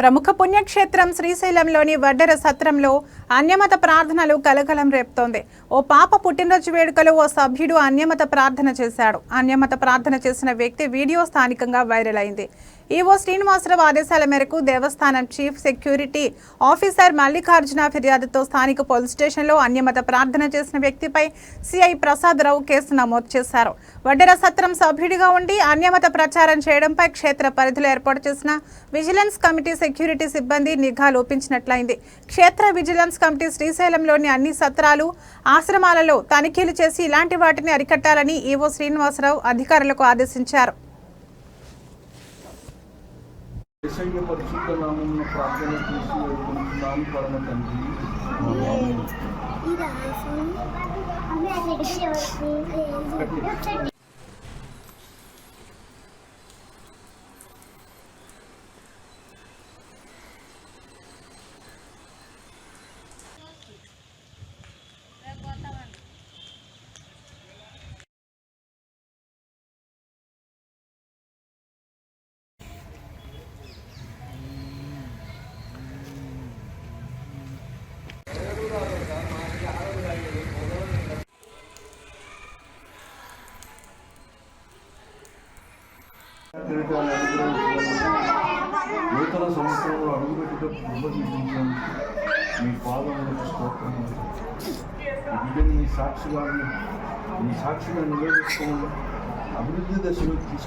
ప్రముఖ పుణ్యక్షేత్రం శ్రీశైలంలోని వడ్డెర సత్రంలో అన్యమత ప్రార్థనలు కలకలం రేపుతోంది. ఓ పాప పుట్టినరోజు వేడుకలో ఓ సభ్యుడు అన్యమత ప్రార్థన చేశాడు. అన్యమత ప్రార్థన చేసిన వ్యక్తి వీడియో స్థానికంగా వైరల్ అయింది. ఈవో శ్రీనివాసరావు ఆదేశాల మేరకు దేవస్థానం చీఫ్ సెక్యూరిటీ ఆఫీసర్ మల్లికార్జున ఫిర్యాదుతో స్థానిక పోలీస్ స్టేషన్లో అన్యమత ప్రార్థన చేసిన వ్యక్తిపై సిఐ ప్రసాదరావు కేసు నమోదు చేశారు. వడ్డెర సత్రం సభ్యుడిగా ఉండి అన్యమత ప్రచారం చేయడంపై క్షేత్ర పరిధిలో ఏర్పాటు చేసిన విజిలెన్స్ కమిటీ సెక్యూరిటీ సిబ్బంది నిఘా లోపించినట్లయింది క్షేత్ర విజిలెన్స్ కమిటీ శ్రీశైలంలోని అన్ని సత్రాలు ఆశ్రమాలలో తనిఖీలు చేసి ఇలాంటి వాటిని అరికట్టాలని ఈవో శ్రీనివాసరావు అధికారులకు ఆదేశించారు ఏసయ్య నూతన సంవత్సరంలో అడుగుపెట్టుటకు కృప చూపించండి మీ పాదములకు స్తోత్రం ఈ బిడ్డని మీ సాక్షిగా మీ సాక్షిగా నిలబెట్టుకోండి అభివృద్ధి దశలో తీసుకు